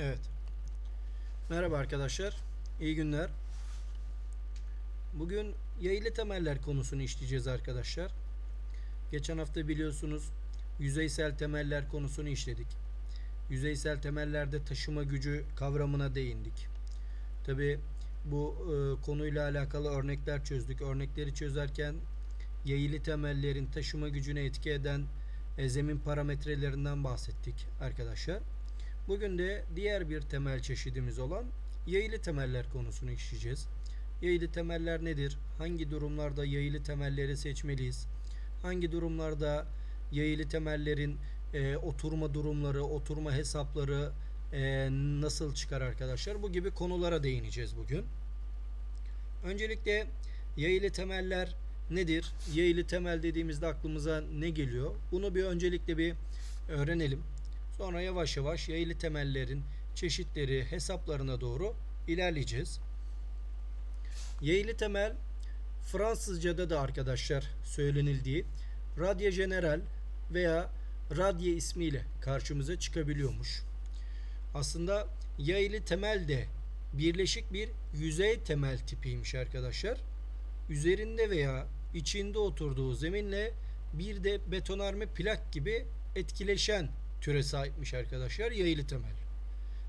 Evet. Merhaba arkadaşlar. İyi günler. Bugün yayılı temeller konusunu işleyeceğiz arkadaşlar. Geçen hafta biliyorsunuz yüzeysel temeller konusunu işledik. Yüzeysel temellerde taşıma gücü kavramına değindik. Tabi bu e, konuyla alakalı örnekler çözdük. Örnekleri çözerken yayılı temellerin taşıma gücüne etki eden e, zemin parametrelerinden bahsettik arkadaşlar. Bugün de diğer bir temel çeşidimiz olan yayılı temeller konusunu işleyeceğiz. Yayılı temeller nedir? Hangi durumlarda yayılı temelleri seçmeliyiz? Hangi durumlarda yayılı temellerin e, oturma durumları, oturma hesapları e, nasıl çıkar arkadaşlar? Bu gibi konulara değineceğiz bugün. Öncelikle yayılı temeller nedir? Yayılı temel dediğimizde aklımıza ne geliyor? Bunu bir öncelikle bir öğrenelim. Sonra yavaş yavaş yayılı temellerin çeşitleri, hesaplarına doğru ilerleyeceğiz. Yayılı temel Fransızca'da da arkadaşlar söylenildiği radye general veya radye ismiyle karşımıza çıkabiliyormuş. Aslında yayılı temel de birleşik bir yüzey temel tipiymiş arkadaşlar. Üzerinde veya içinde oturduğu zeminle bir de betonarme plak gibi etkileşen türe sahipmiş arkadaşlar yayılı temel.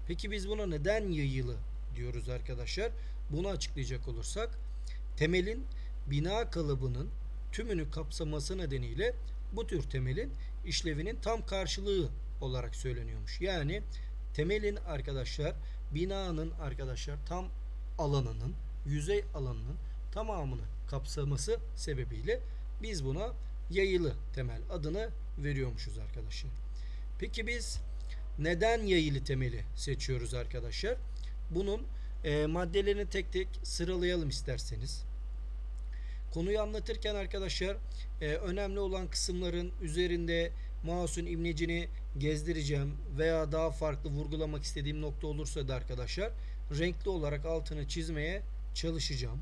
Peki biz buna neden yayılı diyoruz arkadaşlar? Bunu açıklayacak olursak temelin bina kalıbının tümünü kapsaması nedeniyle bu tür temelin işlevinin tam karşılığı olarak söyleniyormuş. Yani temelin arkadaşlar binanın arkadaşlar tam alanının yüzey alanının tamamını kapsaması sebebiyle biz buna yayılı temel adını veriyormuşuz arkadaşlar. Peki biz neden yayılı temeli seçiyoruz arkadaşlar? Bunun e, maddelerini tek tek sıralayalım isterseniz. Konuyu anlatırken arkadaşlar e, önemli olan kısımların üzerinde mouse'un imlecini gezdireceğim veya daha farklı vurgulamak istediğim nokta olursa da arkadaşlar renkli olarak altını çizmeye çalışacağım.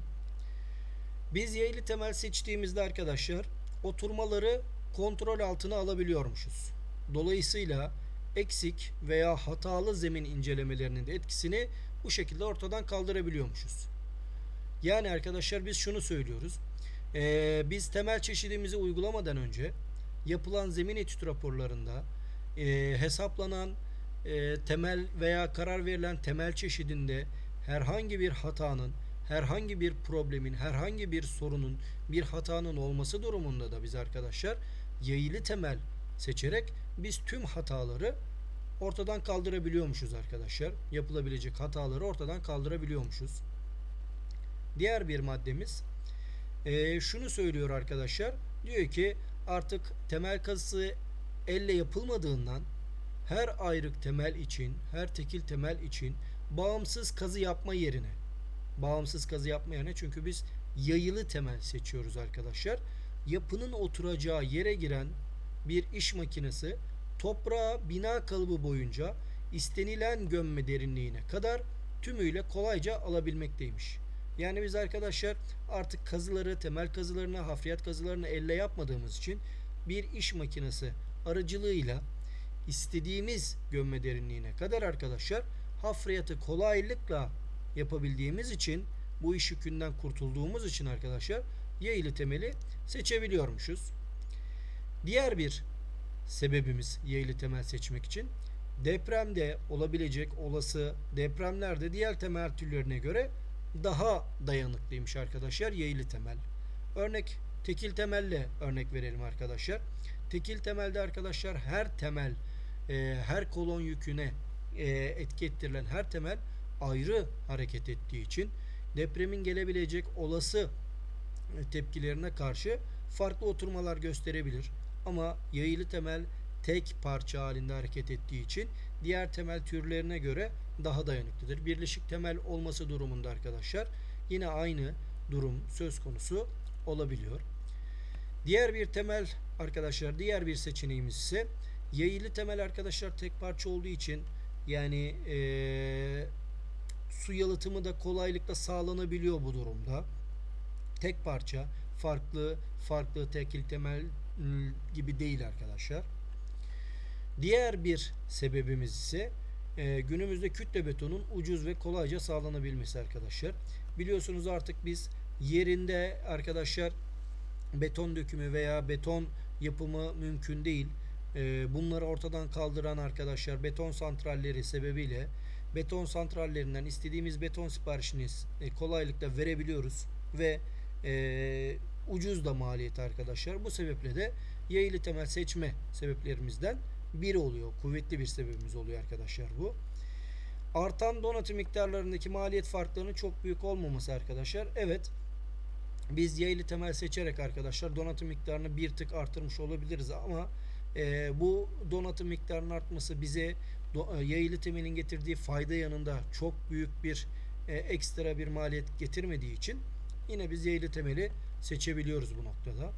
Biz yaylı temel seçtiğimizde arkadaşlar oturmaları kontrol altına alabiliyormuşuz. Dolayısıyla eksik veya hatalı zemin incelemelerinin de etkisini bu şekilde ortadan kaldırabiliyormuşuz. Yani arkadaşlar biz şunu söylüyoruz. Ee, biz temel çeşidimizi uygulamadan önce yapılan zemin etüt raporlarında e, hesaplanan e, temel veya karar verilen temel çeşidinde herhangi bir hatanın, herhangi bir problemin, herhangi bir sorunun, bir hatanın olması durumunda da biz arkadaşlar yayılı temel seçerek biz tüm hataları ortadan kaldırabiliyormuşuz arkadaşlar. Yapılabilecek hataları ortadan kaldırabiliyormuşuz. Diğer bir maddemiz e, şunu söylüyor arkadaşlar. Diyor ki artık temel kazısı elle yapılmadığından her ayrık temel için, her tekil temel için bağımsız kazı yapma yerine bağımsız kazı yapma yerine çünkü biz yayılı temel seçiyoruz arkadaşlar. Yapının oturacağı yere giren bir iş makinesi toprağa bina kalıbı boyunca istenilen gömme derinliğine kadar tümüyle kolayca alabilmekteymiş. Yani biz arkadaşlar artık kazıları, temel kazılarını, hafriyat kazılarını elle yapmadığımız için bir iş makinesi aracılığıyla istediğimiz gömme derinliğine kadar arkadaşlar hafriyatı kolaylıkla yapabildiğimiz için bu iş yükünden kurtulduğumuz için arkadaşlar yayılı temeli seçebiliyormuşuz. Diğer bir sebebimiz yayılı temel seçmek için depremde olabilecek olası depremlerde diğer temel türlerine göre daha dayanıklıymış arkadaşlar yayılı temel. Örnek tekil temelle örnek verelim arkadaşlar. Tekil temelde arkadaşlar her temel e, her kolon yüküne e, etki ettirilen her temel ayrı hareket ettiği için depremin gelebilecek olası tepkilerine karşı farklı oturmalar gösterebilir. Ama yayılı temel tek parça halinde hareket ettiği için diğer temel türlerine göre daha dayanıklıdır. Birleşik temel olması durumunda arkadaşlar yine aynı durum söz konusu olabiliyor. Diğer bir temel arkadaşlar diğer bir seçeneğimiz ise yayılı temel arkadaşlar tek parça olduğu için yani ee, su yalıtımı da kolaylıkla sağlanabiliyor bu durumda. Tek parça farklı farklı tekil temel gibi değil arkadaşlar. Diğer bir sebebimiz ise e, günümüzde kütle betonun ucuz ve kolayca sağlanabilmesi arkadaşlar. Biliyorsunuz artık biz yerinde arkadaşlar beton dökümü veya beton yapımı mümkün değil. E, bunları ortadan kaldıran arkadaşlar beton santralleri sebebiyle beton santrallerinden istediğimiz beton siparişini e, kolaylıkla verebiliyoruz ve e, ucuz da maliyet arkadaşlar. Bu sebeple de yayılı temel seçme sebeplerimizden biri oluyor. Kuvvetli bir sebebimiz oluyor arkadaşlar bu. Artan donatı miktarlarındaki maliyet farklarının çok büyük olmaması arkadaşlar. Evet biz yaylı temel seçerek arkadaşlar donatım miktarını bir tık artırmış olabiliriz ama e, bu donatım miktarının artması bize do, e, yaylı temelin getirdiği fayda yanında çok büyük bir e, ekstra bir maliyet getirmediği için yine biz yaylı temeli seçebiliyoruz bu noktada.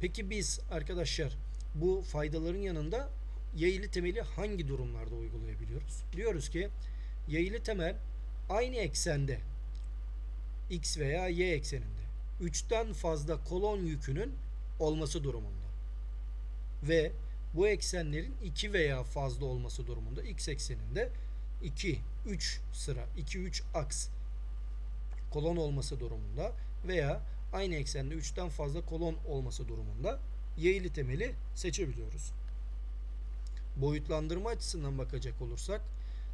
Peki biz arkadaşlar bu faydaların yanında yayılı temeli hangi durumlarda uygulayabiliyoruz? Diyoruz ki yayılı temel aynı eksende x veya y ekseninde 3'ten fazla kolon yükünün olması durumunda ve bu eksenlerin 2 veya fazla olması durumunda x ekseninde 2 3 sıra 2 3 aks kolon olması durumunda veya aynı eksende 3'ten fazla kolon olması durumunda yayılı temeli seçebiliyoruz. Boyutlandırma açısından bakacak olursak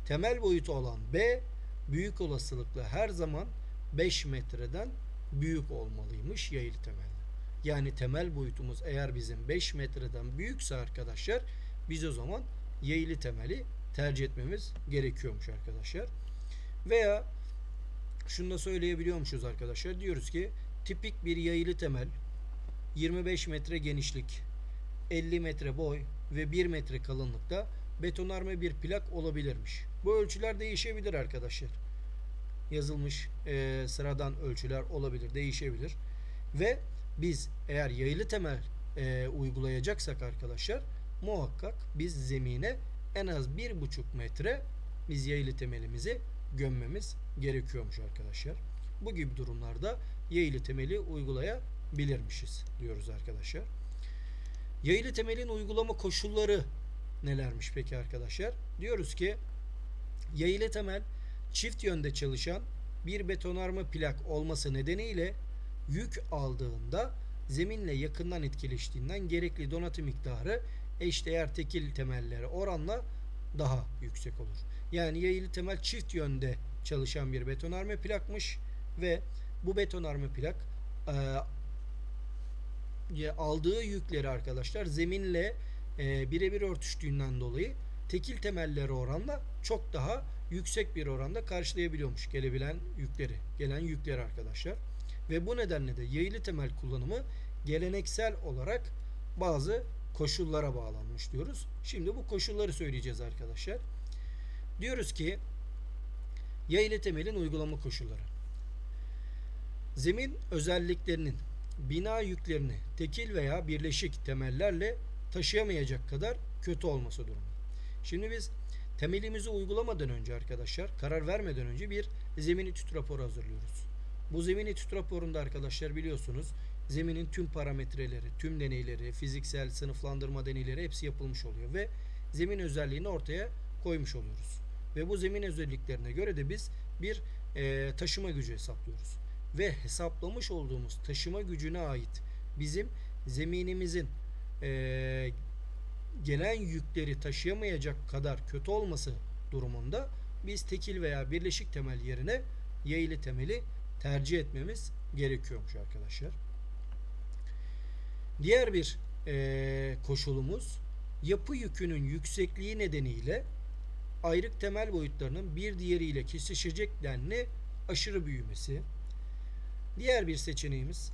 temel boyutu olan B büyük olasılıkla her zaman 5 metreden büyük olmalıymış yayılı temelde. Yani temel boyutumuz eğer bizim 5 metreden büyükse arkadaşlar biz o zaman yayılı temeli tercih etmemiz gerekiyormuş arkadaşlar. Veya şunu da söyleyebiliyormuşuz arkadaşlar. Diyoruz ki tipik bir yayılı temel 25 metre genişlik 50 metre boy ve 1 metre kalınlıkta betonarme bir plak olabilirmiş. Bu ölçüler değişebilir arkadaşlar. Yazılmış e, sıradan ölçüler olabilir, değişebilir. Ve biz eğer yayılı temel e, uygulayacaksak arkadaşlar muhakkak biz zemine en az 1,5 metre biz yayılı temelimizi gömmemiz gerekiyormuş arkadaşlar. Bu gibi durumlarda yayılı temeli uygulayabilirmişiz diyoruz arkadaşlar. Yayılı temelin uygulama koşulları nelermiş peki arkadaşlar? Diyoruz ki yayılı temel çift yönde çalışan bir betonarme plak olması nedeniyle yük aldığında zeminle yakından etkileştiğinden gerekli donatı miktarı eşdeğer tekil temellere oranla daha yüksek olur. Yani yayılı temel çift yönde çalışan bir betonarme plakmış ve bu betonarme plak e, aldığı yükleri arkadaşlar zeminle e, birebir örtüştüğünden dolayı tekil temellere oranla çok daha yüksek bir oranda karşılayabiliyormuş gelebilen yükleri, gelen yükleri arkadaşlar. Ve bu nedenle de yayılı temel kullanımı geleneksel olarak bazı koşullara bağlanmış diyoruz. Şimdi bu koşulları söyleyeceğiz arkadaşlar. Diyoruz ki yayılı temelin uygulama koşulları. Zemin özelliklerinin bina yüklerini tekil veya birleşik temellerle taşıyamayacak kadar kötü olması durumu. Şimdi biz temelimizi uygulamadan önce arkadaşlar karar vermeden önce bir zemin etüt raporu hazırlıyoruz. Bu zemin etüt raporunda arkadaşlar biliyorsunuz zeminin tüm parametreleri, tüm deneyleri, fiziksel sınıflandırma deneyleri hepsi yapılmış oluyor ve zemin özelliğini ortaya koymuş oluyoruz. Ve bu zemin özelliklerine göre de biz bir e, taşıma gücü hesaplıyoruz. Ve hesaplamış olduğumuz taşıma gücüne ait bizim zeminimizin e, gelen yükleri taşıyamayacak kadar kötü olması durumunda biz tekil veya birleşik temel yerine yayılı temeli tercih etmemiz gerekiyormuş arkadaşlar. Diğer bir e, koşulumuz yapı yükünün yüksekliği nedeniyle ayrık temel boyutlarının bir diğeriyle kesişecek denli aşırı büyümesi. Diğer bir seçeneğimiz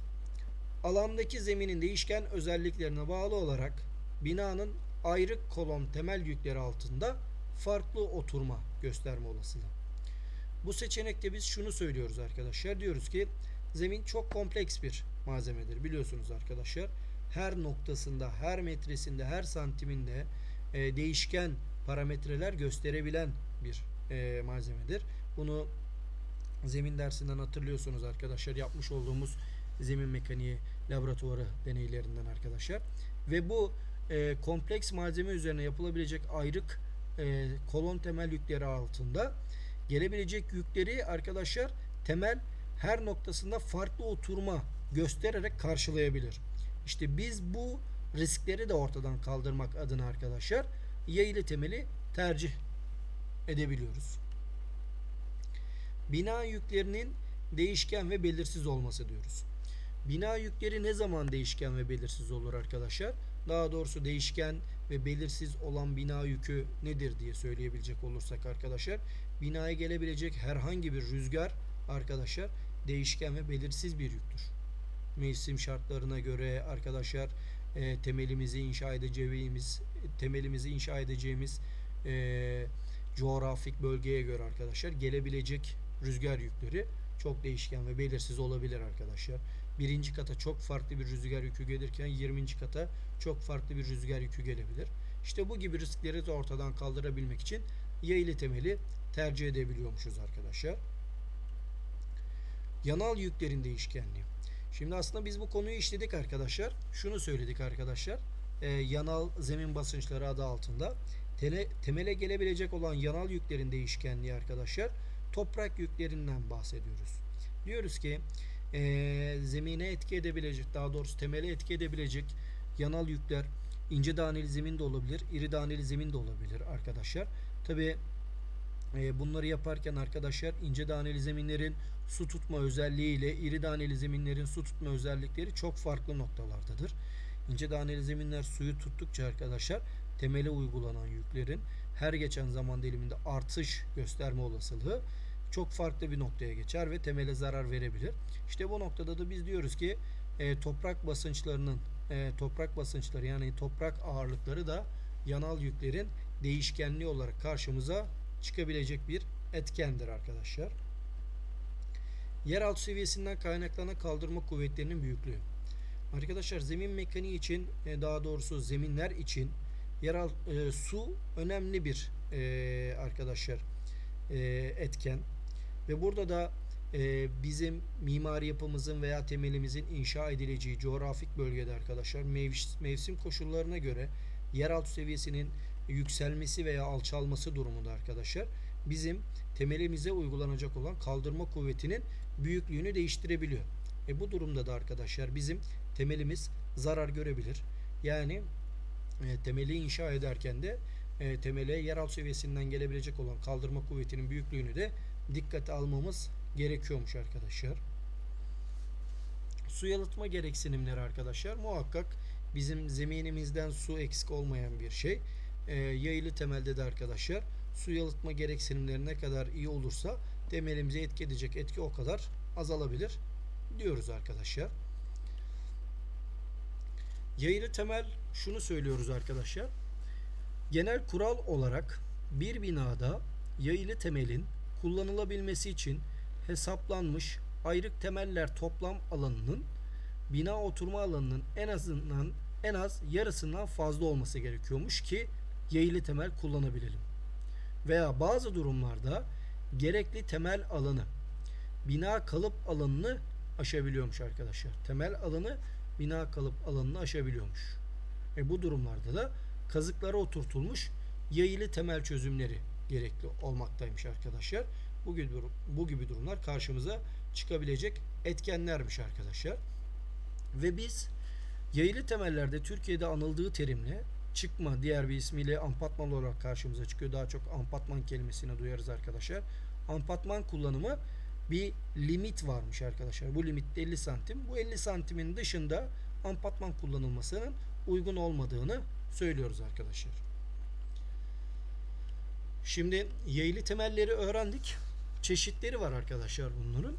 alandaki zeminin değişken özelliklerine bağlı olarak binanın ayrık kolon temel yükleri altında farklı oturma gösterme olasılığı. Bu seçenekte biz şunu söylüyoruz arkadaşlar. Diyoruz ki zemin çok kompleks bir malzemedir biliyorsunuz arkadaşlar. Her noktasında, her metresinde, her santiminde e, değişken parametreler gösterebilen bir e, malzemedir. Bunu zemin dersinden hatırlıyorsunuz arkadaşlar. Yapmış olduğumuz zemin mekaniği laboratuvarı deneylerinden arkadaşlar. Ve bu e, kompleks malzeme üzerine yapılabilecek ayrık e, kolon temel yükleri altında gelebilecek yükleri arkadaşlar temel her noktasında farklı oturma göstererek karşılayabilir. İşte biz bu riskleri de ortadan kaldırmak adına arkadaşlar yaylı temeli tercih edebiliyoruz. Bina yüklerinin değişken ve belirsiz olması diyoruz. Bina yükleri ne zaman değişken ve belirsiz olur arkadaşlar? Daha doğrusu değişken ve belirsiz olan bina yükü nedir diye söyleyebilecek olursak arkadaşlar binaya gelebilecek herhangi bir rüzgar arkadaşlar değişken ve belirsiz bir yüktür. Mevsim şartlarına göre arkadaşlar e, temelimizi inşa edeceğimiz temelimizi inşa edeceğimiz e, coğrafik bölgeye göre arkadaşlar gelebilecek rüzgar yükleri çok değişken ve belirsiz olabilir arkadaşlar. Birinci kata çok farklı bir rüzgar yükü gelirken 20. kata çok farklı bir rüzgar yükü gelebilir. İşte bu gibi riskleri de ortadan kaldırabilmek için yaylı temeli tercih edebiliyormuşuz arkadaşlar. Yanal yüklerin değişkenliği. Şimdi aslında biz bu konuyu işledik arkadaşlar. Şunu söyledik arkadaşlar. Ee, yanal zemin basınçları adı altında. Tele, temele gelebilecek olan yanal yüklerin değişkenliği arkadaşlar. Toprak yüklerinden bahsediyoruz. Diyoruz ki e, zemine etki edebilecek, daha doğrusu temele etki edebilecek yanal yükler ince daneli zemin de olabilir, iri daneli zemin de olabilir arkadaşlar. Tabi e, bunları yaparken arkadaşlar ince daneli zeminlerin su tutma özelliği ile iri daneli zeminlerin su tutma özellikleri çok farklı noktalardadır. İnce daneli zeminler suyu tuttukça arkadaşlar temele uygulanan yüklerin her geçen zaman diliminde artış gösterme olasılığı çok farklı bir noktaya geçer ve temele zarar verebilir. İşte bu noktada da biz diyoruz ki e, toprak basınçlarının e, toprak basınçları yani toprak ağırlıkları da yanal yüklerin değişkenliği olarak karşımıza çıkabilecek bir etkendir arkadaşlar. Yeraltı seviyesinden kaynaklanan kaldırma kuvvetlerinin büyüklüğü. Arkadaşlar zemin mekaniği için e, daha doğrusu zeminler için yeraltı e, su önemli bir e, arkadaşlar e, etken ve burada da e, bizim mimari yapımızın veya temelimizin inşa edileceği coğrafik bölgede arkadaşlar mev- mevsim koşullarına göre yeraltı seviyesinin yükselmesi veya alçalması durumunda arkadaşlar bizim temelimize uygulanacak olan kaldırma kuvvetinin büyüklüğünü değiştirebiliyor. E bu durumda da arkadaşlar bizim temelimiz zarar görebilir. Yani e, temeli inşa ederken de e, temele yeraltı seviyesinden gelebilecek olan kaldırma kuvvetinin büyüklüğünü de dikkate almamız gerekiyormuş arkadaşlar. Su yalıtma gereksinimleri arkadaşlar muhakkak bizim zeminimizden su eksik olmayan bir şey. E, yayılı temelde de arkadaşlar su yalıtma gereksinimleri ne kadar iyi olursa temelimize etki edecek etki o kadar azalabilir diyoruz arkadaşlar. Yayılı temel şunu söylüyoruz arkadaşlar. Genel kural olarak bir binada yayılı temelin kullanılabilmesi için hesaplanmış ayrık temeller toplam alanının bina oturma alanının en azından en az yarısından fazla olması gerekiyormuş ki yayılı temel kullanabilelim. Veya bazı durumlarda gerekli temel alanı bina kalıp alanını aşabiliyormuş arkadaşlar. Temel alanı bina kalıp alanını aşabiliyormuş. E bu durumlarda da kazıklara oturtulmuş yayılı temel çözümleri gerekli olmaktaymış arkadaşlar. Bu gibi, bu gibi durumlar karşımıza çıkabilecek etkenlermiş arkadaşlar. Ve biz yayılı temellerde Türkiye'de anıldığı terimle çıkma diğer bir ismiyle ampatman olarak karşımıza çıkıyor. Daha çok ampatman kelimesini duyarız arkadaşlar. Ampatman kullanımı bir limit varmış arkadaşlar. Bu limit 50 santim. Bu 50 santimin dışında ampatman kullanılmasının uygun olmadığını söylüyoruz arkadaşlar. Şimdi yaylı temelleri öğrendik. Çeşitleri var arkadaşlar bunların.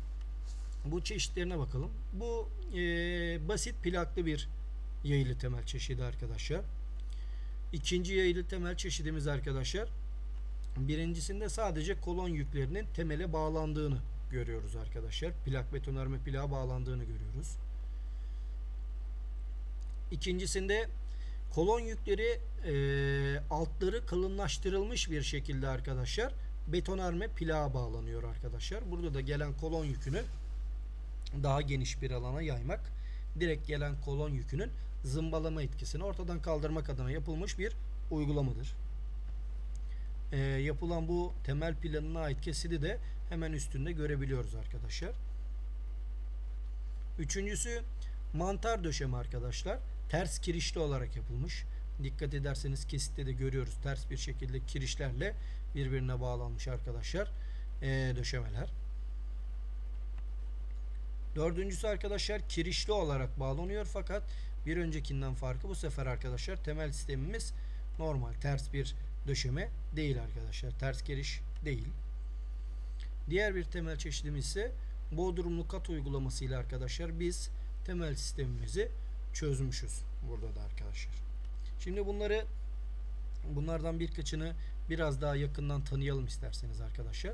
Bu çeşitlerine bakalım. Bu e, basit plaklı bir yaylı temel çeşidi arkadaşlar. İkinci yaylı temel çeşidimiz arkadaşlar. Birincisinde sadece kolon yüklerinin temele bağlandığını görüyoruz arkadaşlar. Plak betonarme plağa bağlandığını görüyoruz. İkincisinde kolon yükleri e, altları kalınlaştırılmış bir şekilde arkadaşlar betonarme plağa bağlanıyor arkadaşlar. Burada da gelen kolon yükünü daha geniş bir alana yaymak direkt gelen kolon yükünün zımbalama etkisini ortadan kaldırmak adına yapılmış bir uygulamadır. E, yapılan bu temel planına ait kesidi de hemen üstünde görebiliyoruz arkadaşlar. Üçüncüsü mantar döşeme arkadaşlar. Ters kirişli olarak yapılmış. Dikkat ederseniz kesitte de görüyoruz. Ters bir şekilde kirişlerle birbirine bağlanmış arkadaşlar. e, döşemeler. Dördüncüsü arkadaşlar kirişli olarak bağlanıyor fakat bir öncekinden farkı bu sefer arkadaşlar temel sistemimiz normal ters bir döşeme değil arkadaşlar. Ters kiriş değil. Diğer bir temel çeşidimiz ise Bodrumlu kat uygulamasıyla arkadaşlar biz temel sistemimizi çözmüşüz burada da arkadaşlar. Şimdi bunları bunlardan birkaçını biraz daha yakından tanıyalım isterseniz arkadaşlar.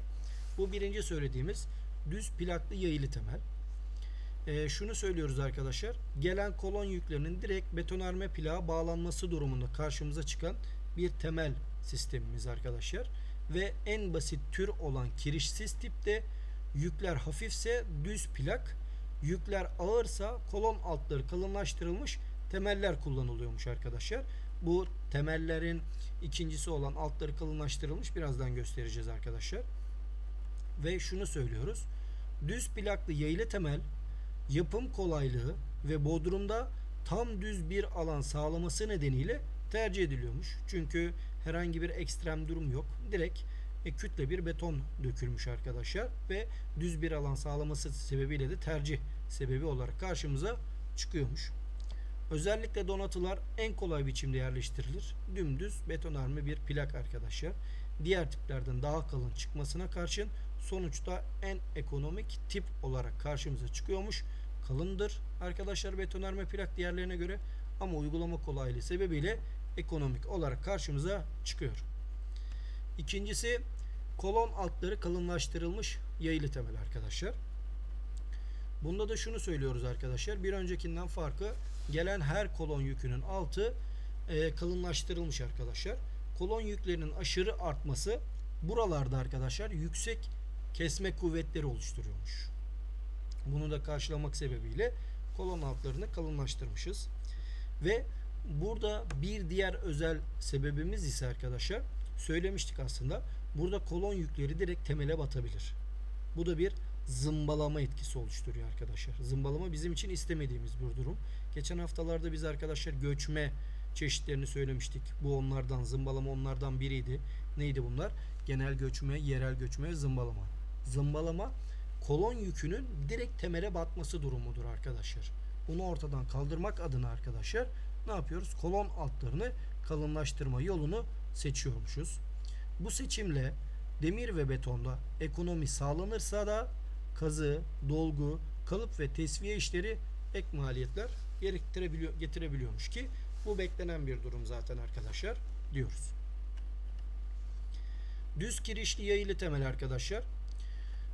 Bu birinci söylediğimiz düz plaklı yayılı temel. Ee, şunu söylüyoruz arkadaşlar. Gelen kolon yüklerinin direkt betonarme plağa bağlanması durumunda karşımıza çıkan bir temel sistemimiz arkadaşlar. Ve en basit tür olan kirişsiz tipte yükler hafifse düz plak, yükler ağırsa kolon altları kalınlaştırılmış temeller kullanılıyormuş arkadaşlar. Bu temellerin ikincisi olan altları kalınlaştırılmış birazdan göstereceğiz arkadaşlar. Ve şunu söylüyoruz. Düz plaklı yaylı temel yapım kolaylığı ve bodrumda tam düz bir alan sağlaması nedeniyle tercih ediliyormuş. Çünkü herhangi bir ekstrem durum yok. Direkt e, kütle bir beton dökülmüş arkadaşlar ve düz bir alan sağlaması sebebiyle de tercih sebebi olarak karşımıza çıkıyormuş. Özellikle donatılar en kolay biçimde yerleştirilir. Dümdüz betonarme bir plak arkadaşlar. Diğer tiplerden daha kalın çıkmasına karşın sonuçta en ekonomik tip olarak karşımıza çıkıyormuş. Kalındır arkadaşlar betonarme plak diğerlerine göre ama uygulama kolaylığı sebebiyle ekonomik olarak karşımıza çıkıyor. İkincisi kolon altları kalınlaştırılmış yaylı temel arkadaşlar. Bunda da şunu söylüyoruz arkadaşlar. Bir öncekinden farkı gelen her kolon yükünün altı e, kalınlaştırılmış arkadaşlar. Kolon yüklerinin aşırı artması buralarda arkadaşlar yüksek kesme kuvvetleri oluşturuyormuş. Bunu da karşılamak sebebiyle kolon altlarını kalınlaştırmışız. Ve burada bir diğer özel sebebimiz ise arkadaşlar söylemiştik aslında. Burada kolon yükleri direkt temele batabilir. Bu da bir zımbalama etkisi oluşturuyor arkadaşlar. Zımbalama bizim için istemediğimiz bir durum. Geçen haftalarda biz arkadaşlar göçme çeşitlerini söylemiştik. Bu onlardan, zımbalama onlardan biriydi. Neydi bunlar? Genel göçme, yerel göçme, zımbalama. Zımbalama kolon yükünün direkt temele batması durumudur arkadaşlar. Bunu ortadan kaldırmak adına arkadaşlar ne yapıyoruz? Kolon altlarını kalınlaştırma yolunu seçiyormuşuz. Bu seçimle demir ve betonda ekonomi sağlanırsa da kazı, dolgu, kalıp ve tesviye işleri ek maliyetler gerektirebiliyor, getirebiliyormuş ki bu beklenen bir durum zaten arkadaşlar diyoruz. Düz kirişli yayılı temel arkadaşlar.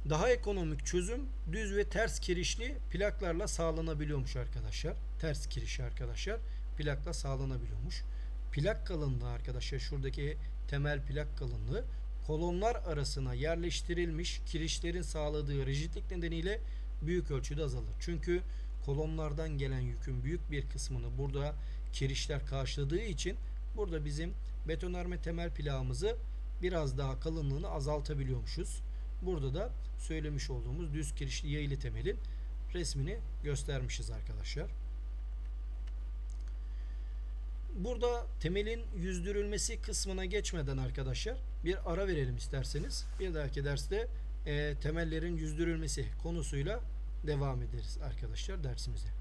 Daha ekonomik çözüm düz ve ters kirişli plaklarla sağlanabiliyormuş arkadaşlar. Ters kirişi arkadaşlar plakla sağlanabiliyormuş. Plak kalınlığı arkadaşlar şuradaki temel plak kalınlığı kolonlar arasına yerleştirilmiş kirişlerin sağladığı rigidlik nedeniyle büyük ölçüde azalır. Çünkü kolonlardan gelen yükün büyük bir kısmını burada kirişler karşıladığı için burada bizim betonarme temel plağımızı biraz daha kalınlığını azaltabiliyormuşuz. Burada da söylemiş olduğumuz düz kirişli yaylı temelin resmini göstermişiz arkadaşlar. Burada temelin yüzdürülmesi kısmına geçmeden arkadaşlar bir ara verelim isterseniz. Bir dahaki derste e, temellerin yüzdürülmesi konusuyla devam ederiz arkadaşlar dersimize.